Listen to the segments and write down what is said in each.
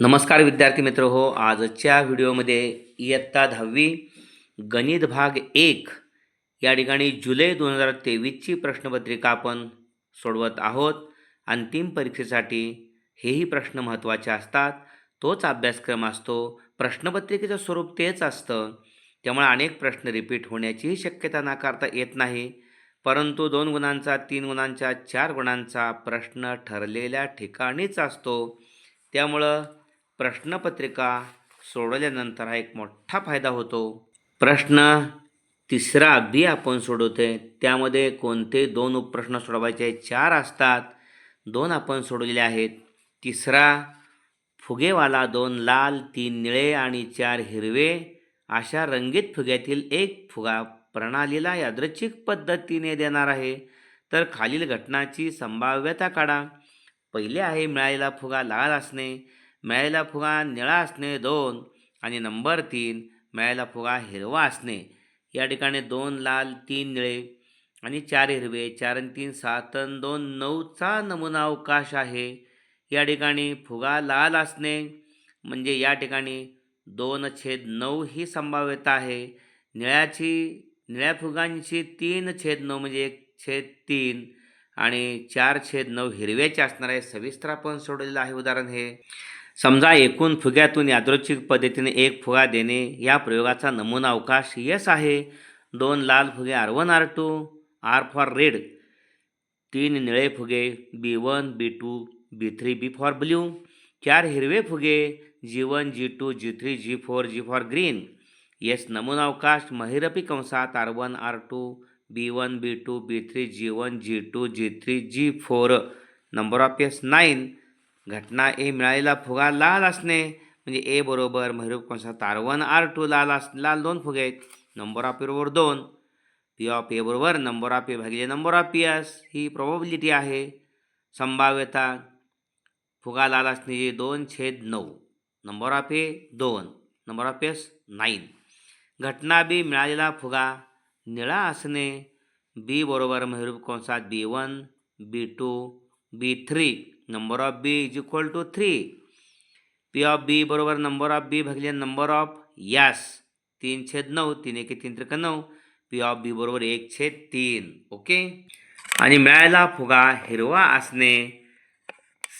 नमस्कार विद्यार्थी मित्र हो आजच्या व्हिडिओमध्ये इयत्ता दहावी गणित भाग एक या ठिकाणी जुलै दोन हजार तेवीसची प्रश्नपत्रिका आपण सोडवत आहोत. अंतिम परीक्षेसाठी हेही प्रश्न महत्त्वाचे असतात. तोच अभ्यासक्रम असतो. प्रश्नपत्रिकेचं स्वरूप तेच असतं. त्यामुळे अनेक प्रश्न रिपीट होण्याचीही शक्यता नाकारता येत नाही. परंतु दोन गुणांचा तीन गुणांचा चार गुणांचा प्रश्न ठरलेल्या ठिकाणीच असतो. त्यामुळं प्रश्नपत्रिका सोडवल्यानंतर हा एक मोठा फायदा होतो. प्रश्न तिसरा बी आपण सोडवतोय. त्यामध्ये कोणते दोन उपप्रश्न सोडवायचे चार असतात. दोन आपण सोडवलेले आहेत. तिसरा फुगेवाला दोन लाल तीन निळे आणि चार हिरवे. अशा रंगीत फुग्यातील एक फुगा प्रणालीला यादृच्छिक पद्धतीने देणार आहे. तर खालील घटनाची संभाव्यता काढा. पहिले आहे मिळालेला फुगा लाल असणे. मिळालेला फुगा निळा असणे दोन आणि नंबर तीन मिळालेला फुगा हिरवा असणे. या ठिकाणी दोन लाल तीन निळे आणि चार हिरवे चार आणि तीन सात आणि दोन नऊचा नमुना अवकाश आहे. या ठिकाणी फुगा लाल असणे म्हणजे या ठिकाणी दोन छेद नऊ ही संभाव्यता आहे. निळ्याची निळ्या फुगांची तीन छेद नऊ म्हणजे एक छेद तीन आणि चार छेद नऊ हिरव्याचे असणार आहे सविस्तर आपण सोडलेलं आहे उदाहरण हे. समजा एकूण फुग्यातून यादृच्छिक पद्धतीने एक फुगा देणे या प्रयोगाचा नमुना अवकाश यस आहे. दोन लाल फुगे R one R two R for red तीन निळे फुगे B one B two B three B for blue चार हिरवे फुगे G one G two G three G four G for green S नमुना अवकाश महिरपी कंसात R one R two B one B two B three G one G two G three G four number of S nine घटना A मिळालेला फुगा लाल असणे म्हणजे ए बरोबर महिरूप कंसात आर वन आर टू लाल अस लाल दोन फुगे आहेत. नंबर ऑफ ए बरोबर दोन. पी ऑफ ए बरोबर नंबर ऑफ ए भागिले नंबर ऑफ पी एस ही प्रोबॅबिलिटी आहे. संभाव्यता फुगा लाल असण्याची दोन छेद नऊ. नंबर ऑफ ए दोन नंबर ऑफ एस नाईन. घटना बी मिळालेला फुगा निळा असणे बी बरोबर महिरूप कंसात B one B two B three. Number of B is equal to three. P of B बरोबर नंबर ऑफ बी भागिले नंबर ऑफ यस. तीन छेद नऊ तीन एके तीन त्रिक नऊ. पी ऑफ बी बरोबर एक छेद तीन ओके? आणि मिळायला फुगा हिरवा असणे.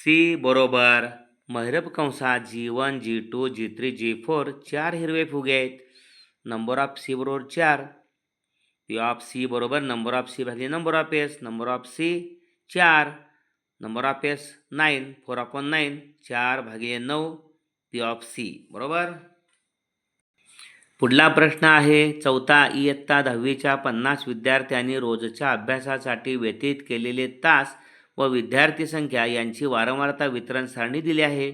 सी बरोबर महिरप कंसा G one G two G three G four चार हिरवे फुगे आहेत. नंबर ऑफ सी बरोबर चार. पी ऑफ सी बरोबर नंबर ऑफ सी भागले number of S number of C चार. Number of S nine four upon nine चार भागिले नऊ पी ऑफ सी बरोबर? पुढला प्रश्न आहे चौथा इयत्ता दहावीच्या पन्नास विद्यार्थ्यांनी रोजच्या अभ्यासासाठी व्यतीत केलेले तास व विद्यार्थी संख्या यांची वारंवारता वितरण सारणी दिली आहे.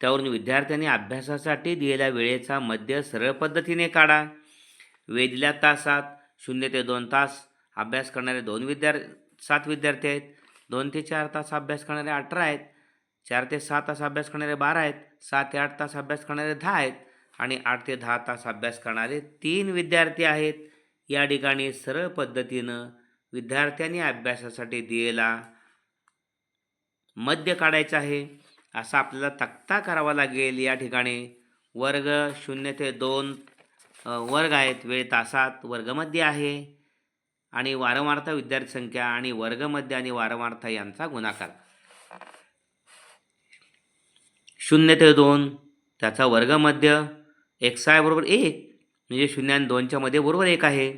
त्यावरून विद्यार्थ्यांनी अभ्यासासाठी दिलेल्या वेळेचा मध्य सरळ पद्धतीने काढा. वेळ दिल्या तासात शून्य ते दोन तास अभ्यास करणारे दोन विद्यार्थी सात विद्यार्थी आहेत. दोन ते चार तास अभ्यास करणारे अठरा आहेत चार ते सहा तास अभ्यास करणारे बारा आहेत सात ते आठ तास अभ्यास करणारे दहा आहेत आणि आठ ते दहा तास अभ्यास करणारे तीन विद्यार्थी आहेत. या ठिकाणी सरळ पद्धतीनं विद्यार्थ्यांनी अभ्यासासाठी दिलेला मध्य काढायचा आहे. असा आपल्याला तक्ता करावा लागेल. या ठिकाणी वर्ग शून्य ते दोन वर्ग आहेत. वेळ तासात वर्गमध्ये आहे. आणि वारंवारता विद्यार्थी संख्या आणि वर्गमध्य आणि वारंवारता यांचा गुणाकार. शून्य ते दोन त्याचा वर्गमध्य एक्स आय बरोबर एक म्हणजे शून्य आणि दोनच्या मध्ये बरोबर एक आहे.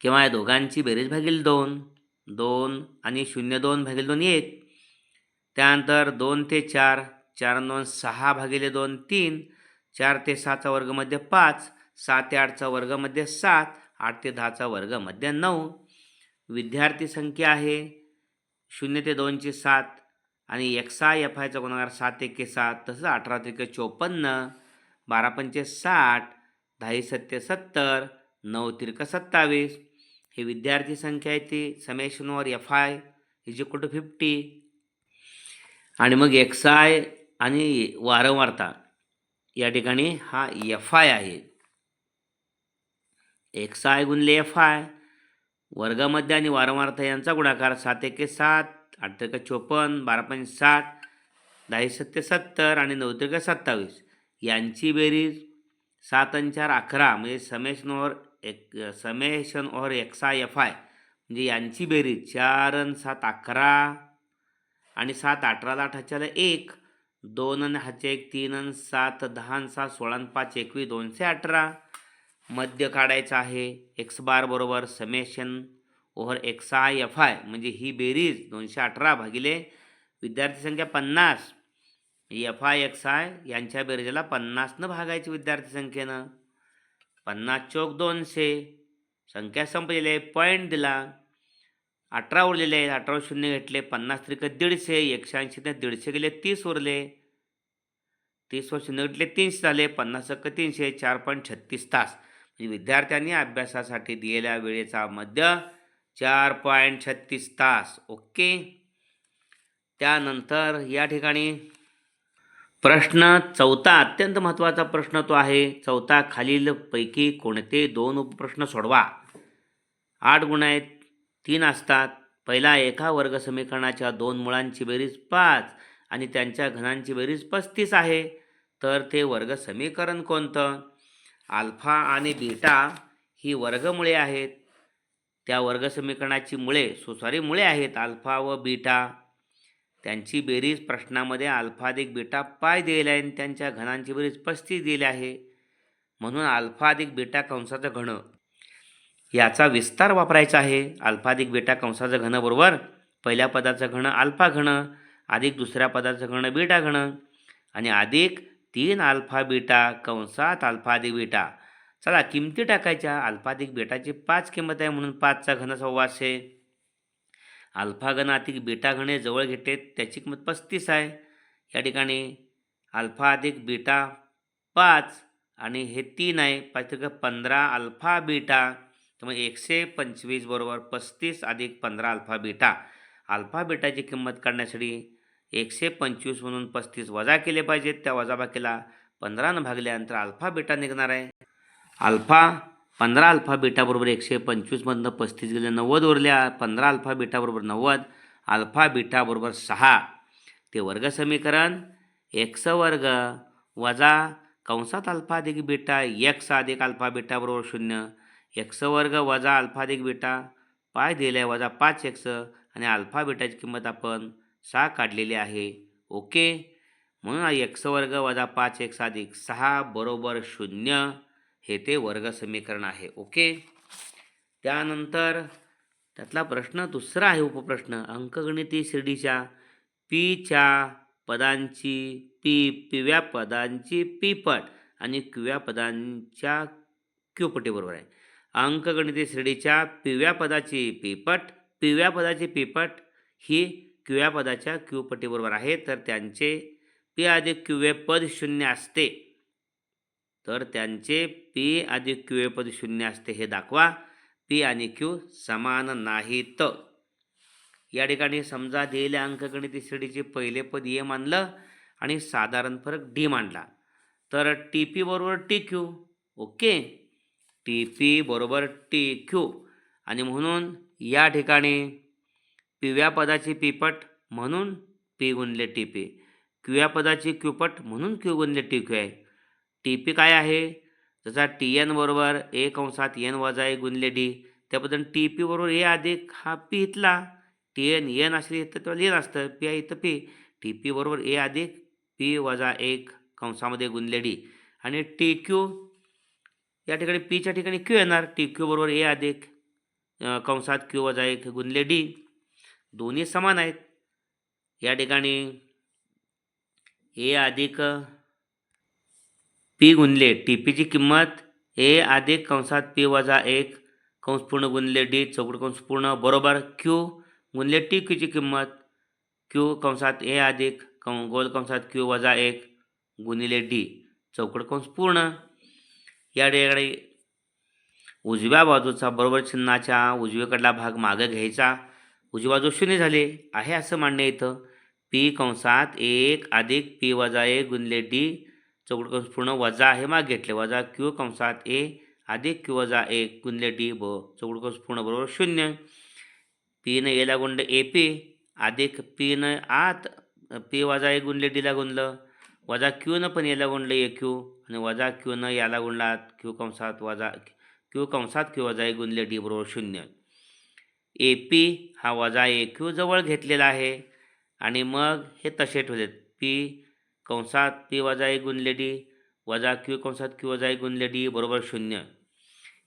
किंवा या दोघांची बेरीज भागील दोन दोन आणि शून्य दोन भागील दोन एक. त्यानंतर दोन ते चार चार दोन सहा भागिले दोन तीन चार ते सहाचा वर्गमध्ये पाच सात ते आठचा वर्गमध्ये सात आठ ते दहाचा वर्ग. वर्गमध्ये नऊ. विद्यार्थी संख्या आहे शून्य ते दोनशे सात आणि एक्स आय एफ आयचा गुणाकार सात एके सात तसंच अठरा त्रिके चोपन्न बारा पंचे साठ दहाही सत्ते सत्तर नऊ तिरक सत्तावीस. हे विद्यार्थी संख्या आहे ती समेशनवर F I is equal to fifty आणि मग एक्स आय आणि वारंवारता. या ठिकाणी हा एफ आय आहे. एक्स आय गुणले एफ आय. वर्गामध्ये आणि वारंवारता यांचा गुणाकार सात एके सात आठ त्रिक चोपन्न बारा पंच साठ दहा सत्ते सत्तर आणि नऊ त्रिक सत्तावीस. यांची बेरीज सात आणि चार अकरा म्हणजे समेशन ओव्हर एक summation over X I F I. म्हणजे यांची बेरीज चार आणि सात अकरा आणि सात अठराला आठ ह्याच्याला एक दोन आणि हाचे एक तीन आणि सात दहा आणि सात सोळा आणि पाच एकवीस दोनशे अठरा. मध्य काढायचं आहे. एक्स बार बरोबर summation over X I F I म्हणजे ही बेरीज दोनशे अठरा भागिले विद्यार्थी संख्या पन्नास. एफ आय एक्स आय यांच्या बेरजेला पन्नासनं भागायची विद्यार्थी संख्येनं. पन्नास चौक दोनशे. संख्या संपलेली आहे. पॉईंट दिला. अठरा उरलेले आहेत. अठरा शून्य घेतले. पन्नास त्रिक दीडशे. एकशे ऐंशीने दीडशे गेले. तीस उरले. तीसवर शून्य घेतले. तीनशे झाले. पन्नास अक्क तीनशे. चार पॉईंट छत्तीस तास. विद्यार्थ्यांनी अभ्यासासाठी दिलेल्या वेळेचा मध्य चार पॉईंट छत्तीस तास. ओके? त्यानंतर या ठिकाणी प्रश्न चौथा अत्यंत महत्त्वाचा प्रश्न तो आहे. चौथा खालीलपैकी कोणते दोन उपप्रश्न सोडवा. आठ गुण आहेत तीन असतात. पहिला एका वर्ग समीकरणाच्या दोन मुळांची बेरीज पाच आणि त्यांच्या घनांची बेरीज पस्तीस आहे. तर ते वर्ग समीकरण कोणतं? आल्फा आणि बीटा ही वर्गमुळे आहेत. त्या वर्ग समीकरणाची मुळे सुसारी मुळे आहेत अल्फा व बीटा. त्यांची बेरीज प्रश्नामध्ये अल्फा अधिक बीटा पाय दिलेला आहे आणि त्यांच्या घनांची बेरीज पस्तीस दिली आहे. म्हणून अल्फा अधिक बीटा कंसाचं घन. याचा विस्तार वापरायचा आहे. अल्फा अधिक बीटा कंसाचं घन बरोबर पहिल्या पदाचं घन अल्फा घन अधिक दुसऱ्या पदाचं घन बीटा घन. आणि अधिक तीन अल्फा बीटा कंसात अल्फा अधिक बीटा. चला किमती टाकायच्या? अल्फा अधिक पाच किंमत आहे म्हणून पाचचा घन सव्वाशे. अल्फा घन अधिक बीटा घणे जवळ घेते त्याची किंमत पस्तीस आहे. या ठिकाणी अल्फा अधिक बीटा पाच आणि हे तीन आहे. पाच त्रिक पंधरा अल्फा बीटा त्यामुळे एकशे पंचवीस बरोबर पस्तीस अधिक पंधरा अल्फा बीटा. अल्फा बीटाची किंमत काढण्यासाठी एकशे पंचवीस म्हणून पस्तीस वजा केले पाहिजेत. त्या वजाबाकीला पंधरानं भागल्यानंतर अल्फा बीटा निघणार आहे. अल्फा पंधरा अल्फा बीटाबरोबर एकशे पंचवीसमधनं पस्तीस गेले नव्वद उरल्या पंधरा अल्फा बीटाबरोबर नव्वद अल्फा बीटाबरोबर सहा. ते वर्ग समीकरण एक्स वर्ग वजा कंसात अल्फा अधिक बीटा एक्स अधिक अल्फा बीटाबरोबर शून्य. एक्स वर्ग वजा अल्फा अधिक बीटा पाय आहे वजा पाच एक्स आणि अल्फा बीटाची किंमत आपण सहा काढलेले आहे. ओके? म्हणून एक्स वर्ग वजा पाच एक्स अधिक सहा बरोबर शून्य हे ते वर्ग समीकरण आहे. ओके? त्यानंतर त्यातला प्रश्न दुसरा आहे उपप्रश्न. अंकगणिती शिर्डीच्या पीच्या पदांची पी पिव्या पदांची पीपट आणि क्युव्या पदांच्या क्युपटी बरोबर आहे. अंकगणिती श्रेणीच्या पिव्या पदाची पीपट पिव्या पदाची पीपट ही क्यूव्या पदाच्या क्यू पटीबरोबर आहे तर त्यांचे पी अधिक क्यूवे पद शून्य असते. तर त्यांचे पी अधिक क्यूवे पद शून्य असते हे दाखवा. पी आणि क्यू समान नाहीत. या ठिकाणी समजा दिलेल्या अंकगणिती श्रेणीचे पहिले पद ए मानलं आणि साधारण फरक डी मांडला तर टी पी बरोबर T Q. Okay? T P बरोबर टी क्यू. आणि म्हणून या ठिकाणी पिव्या पदाची पिपट म्हणून पी गुणले टी पी क्यूया पदाची क्यूपट म्हणून क्यू गुणले टी क्यू आहे. टी पी काय आहे? जसा टी एन बरोबर ए कंसात एन वजा ए गुणले डी त्याबद्दल टी पी बरोबर ए अधिक हा पी इथला. टी एन एन असली तर तेव्हा एन असतं पी आहे इथं पी. टी पी बरोबर ए अधिक पी वजा एक कंसामध्ये गुणले डी. आणि टी क्यू या ठिकाणी पीच्या ठिकाणी क्यू येणार? टी क्यू बरोबर ए अधिक कंसात क्यू वजा एक गुणले डी. दोन्ही समान आहेत. या ठिकाणी ए अधिक पी गुणले टी पीची किंमत ए अधिक कंसात पी वजा एक कंस पूर्ण गुणले डी चौकड कंस पूर्ण बरोबर क्यू गुणले टी क्यूची किंमत. क्यू कंसात ए अधिक कं गोल कंसात क्यू वजा एक गुणिले डी चौकड कंस पूर्ण. या ठिकाणी उजव्या बाजूचा बरोबर चिन्हाच्या उजवीकडला भाग मागे घ्यायचा. उजवी बाजू शून्य झाले. आहे असं मांडणे इथं. पी कंसात एक अधिक पी वजा ए गुणले डी चौकड कंस पूर्ण वजा आहे माग घेतले. वजा क्यू कंसात ए अधिक क्यू वजा एक गुणले डी ब चौकड कंस पूर्ण बरोबर शून्य. पीनं एला गुणलं ए पी अधिक पीनं आत पी वजा ए गुणले डीला गुणलं. वजा क्यूनं पण याला गुणलं ए क्यू आणि वजा क्यू न याला गुणला क्यू कंसात वजा क्यू कंसात क्यू वजा ए गुणले डी बरोबर शून्य. ए पी हा वजा ए क्यू जवळ घेतलेला आहे. आणि मग हे तसे ठेवलेत. पी कंसात पी वजा ए गुणले डी वजा क्यू कंसात क्यू वजा ए गुणले डी बरोबर शून्य.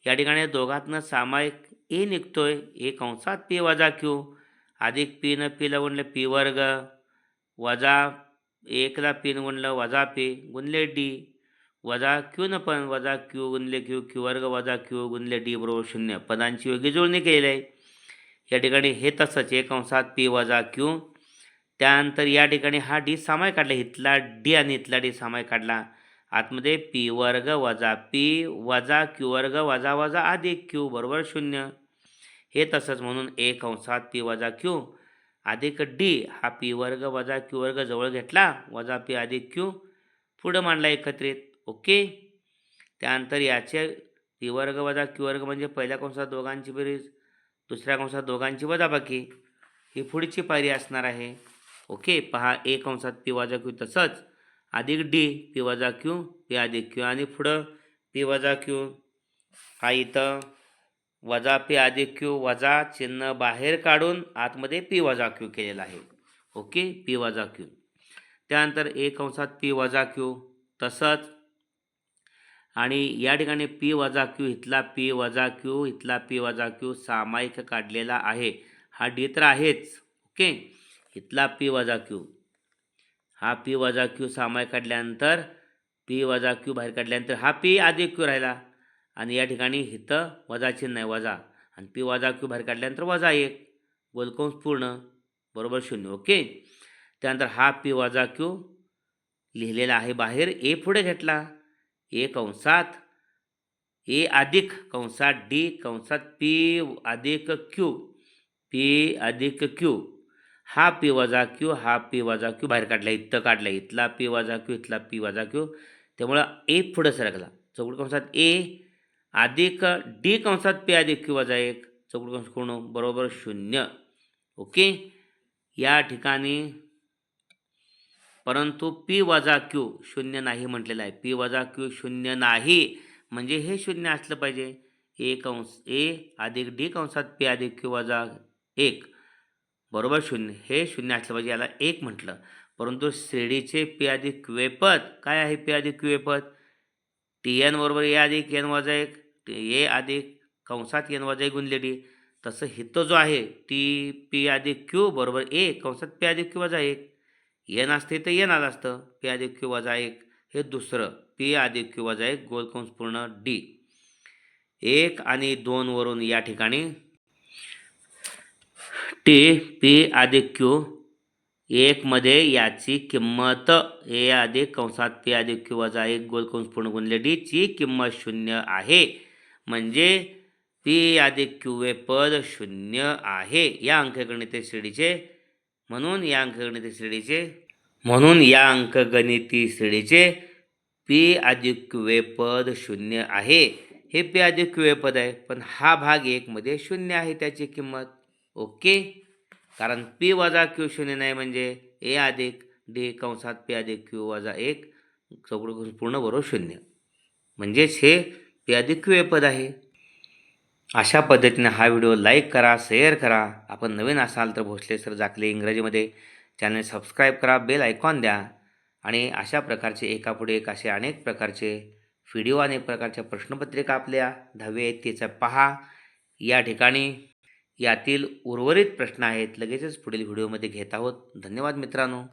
या ठिकाणी दोघातनं सामायिक ए निघतोय. ए कंसात पी वजा क्यू. अधिक पीनं पीला गुणलं पी वर्ग. वजा एकला पीनं गुणलं वजा पी गुणले डी. वजा क्यूनं पण वजा क्यू गुणले क्यू क्यू वर्ग वजा क्यू गुणले डी बरोबर शून्य. पदांची योग्य जुळणी केली आहे. या ठिकाणी हे तसंच एक अंशात पी वजा क्यू. त्यानंतर या ठिकाणी हा डी सामाय काढला इथला डी आणि इथला डी सामाय काढला. आतमध्ये पी वर्ग वजा पी वजा क्यू वर्ग वजा वजा अधिक क्यू बरोबर शून्य. हे तसंच म्हणून एक अंशात पी वजा क्यू. अधिक डी हा पी वर्ग वजा क्यू वर्ग जवळ घेतला वजा पी अधिक क्यू. पुढं मांडला एकत्रित. ओके. त्यानंतर याचे पी वर्ग वजा क्यू वर्ग म्हणजे पहिल्या कंसात दोघांची बेरीज. दुसऱ्या कंसात दोघांची वजाबाकी. ही पुढची पायरी असणार आहे. ओके पहा ए कंसात पी वाजा क्यू तसंच. अधिक डी पी वजा क्यू पी अधिक क्यू आणि पुढं पी वजा क्यू. हा इथं वजा पी अधिक क्यू वजा चिन्ह बाहेर काढून आतमध्ये पी वजा क्यू केलेला आहे. ओके पी वजा क्यू. त्यानंतर ए कंसात पी वजा क्यू तसंच. आणि या ठिकाणी पी वजा क्यू इथला पी वजा क्यू इथला पी वजा क्यू सामायिक काढलेला आहे. हा डी तर आहेच ओके? इथला पी वजा क्यू. हा पी वजा क्यू सामायिक काढल्यानंतर पी वजा क्यू बाहेर काढल्यानंतर हा पी अधिक क्यू राहिला. आणि या ठिकाणी इथं वजा चिन्ह आहे वजा. आणि पी वजा क्यू बाहेर काढल्यानंतर वजा एक. गोलकंस पूर्ण बरोबर शून्य ओके? त्यानंतर हा पी वजा क्यू लिहिलेला आहे बाहेर ए पुढे घेतला. ए कंसात ए अधिक कंसात डी कंसात पी अधिक क्यू पी अधिक क्यू. हा पी वजा क्यू हा पी वजा क्यू बाहेर काढला इथं काढला इथला पी वजा क्यू इथला पी वजा क्यू. त्यामुळं ए पुढं सरकला. चौकड कंसात ए अधिक डी कंसात पी अधिक क्यू वजा एक. चौकड कंस कोण? बरोबर शून्य. ओके? या ठिकाणी परंतु पी वजा क्यू शून्य नाही म्हटलेलं आहे. पी वजा क्यू शून्य नाही म्हणजे हे शून्य असलं पाहिजे. ए कंस ए अधिक डी कंसात पी अधिक क्यू वजा एक. बरोबर शून्य हे शून्य असलं पाहिजे याला एक म्हटलं. परंतु श्रेणीचे पी अधिक क्वेपद काय आहे पी अधिक क्वेपद टी एन बरोबर ए अधिक एन वजा एक ए अधिक कंसात एन वजा एक गुणले डी. तसं हित जो आहे टी पी अधिक क्यू बरोबर ए कंसात पी अधिक क्यू वजा एक. एन असते तर एन आलं असतं. पी अधिक क्यू वजा एक हे दुसरं. पी अधिक क्यू वजा एक गोलकंस पूर्ण डी. एक आणि दोनवरून या ठिकाणी टी पी अधिक क्यू एकमध्ये याची किंमत ए अधिक कंसात पी अधिक क्यू वजा एक गोलकंस पूर्ण गुणले डीची किंमत शून्य आहे. म्हणजे पी अधिक क्यू ए पद शून्य आहे. या अंकगणित श्रेणीचे म्हणून या अंकगणिती श्रेणीचे म्हणून या अंकगणिती श्रेणीचे पी अधिक पद शून्य आहे. हे पी अधिक पद आहे पण हा भाग एकमध्ये शून्य आहे त्याची किंमत. ओके? कारण पी वजा क्यू शून्य नाही म्हणजे ए अधिक डी कंसात पी अधिक क्यू वजा एक चौकड पूर्ण बरोबर शून्य. म्हणजेच हे पी अधिक क्यू पद आहे. अशा पद्धतीने हा व्हिडिओ लाईक करा शेअर करा. आपण नवीन असाल तर भोसले सर जाकले इंग्रजीमध्ये. चॅनल सबस्क्राईब करा बेल आयकॉन द्या. आणि अशा प्रकारचे एकापुढे एक असे अनेक प्रकारचे व्हिडिओ अनेक प्रकारच्या प्रश्नपत्रिका आपल्या दहावी आहेत त्याचं पहा. या ठिकाणी यातील उर्वरित प्रश्न आहेत. लगेचच पुढील व्हिडिओमध्ये घेत आहोत. धन्यवाद मित्रांनो.